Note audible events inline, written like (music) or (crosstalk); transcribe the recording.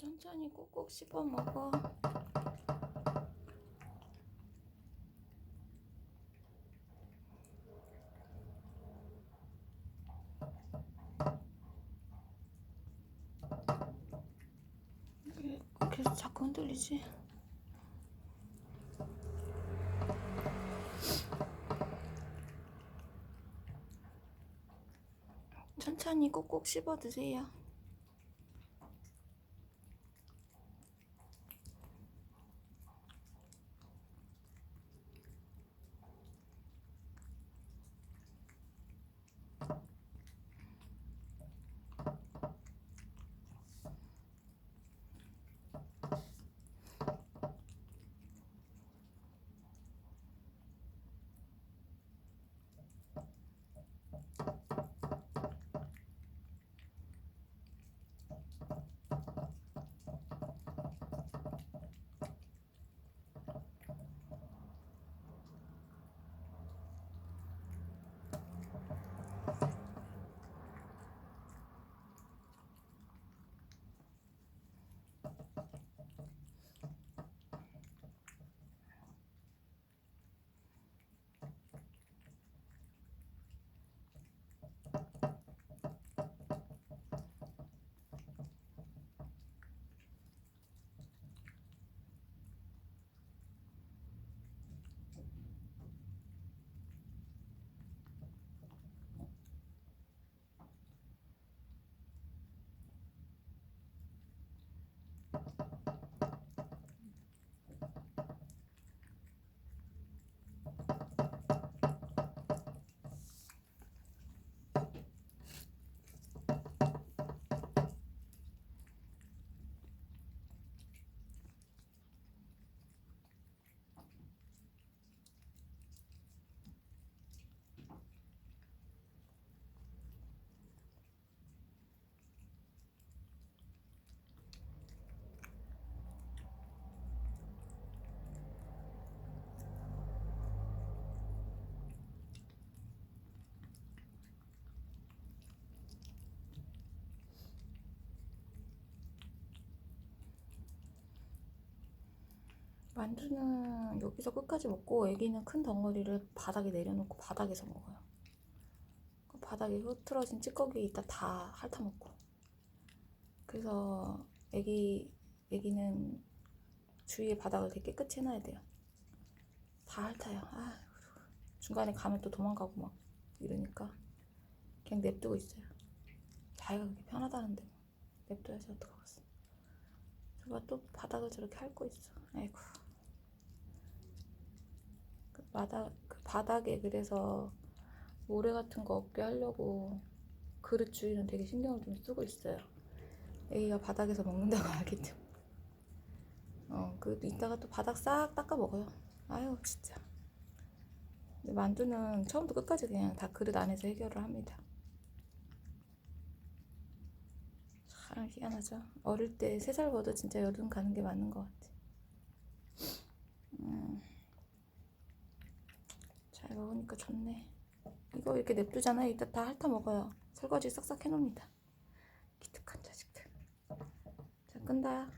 천천히 꼭꼭 씹어 먹어. 왜 계속 자꾸 흔들리지? 천천히 꼭꼭 씹어 드세요. 만두는 여기서 끝까지 먹고 애기는 큰 덩어리를 바닥에 내려놓고 바닥에서 먹어요. 그 바닥에 흐트러진 찌꺼기 있다 다 핥아먹고. 그래서 애기 애기는 주위에 바닥을 되게 깨끗이 해놔야 돼요. 다 핥아요. 아, 중간에 가면 또 도망가고 막 이러니까 그냥 냅두고 있어요. 자기가 그렇게 편하다는데 뭐. 냅둬야지 어떡하겠어. 저가 또 바닥을 저렇게 핥고 있어. 아이고. 그 바닥 그 바닥에 그래서 모래 같은 거 없게 하려고 그릇 주위는 되게 신경을 좀 쓰고 있어요. 애기가 바닥에서 먹는다고 (laughs) 알기 때문에. 어, 그 이따가 또 바닥 싹 닦아 먹어요. 아유 진짜. 근데 만두는 처음부터 끝까지 그냥 다 그릇 안에서 해결을 합니다. 참 희한하죠. 어릴 때 세 살 먹어도 진짜 여든 가는 게 맞는 것 같아. 음. 잘 먹으니까 좋네. 이거 이렇게 냅두잖아요. 이따 다 핥아 먹어요. 설거지 싹싹 해놓습니다. 기특한 자식들. 자, 끈다.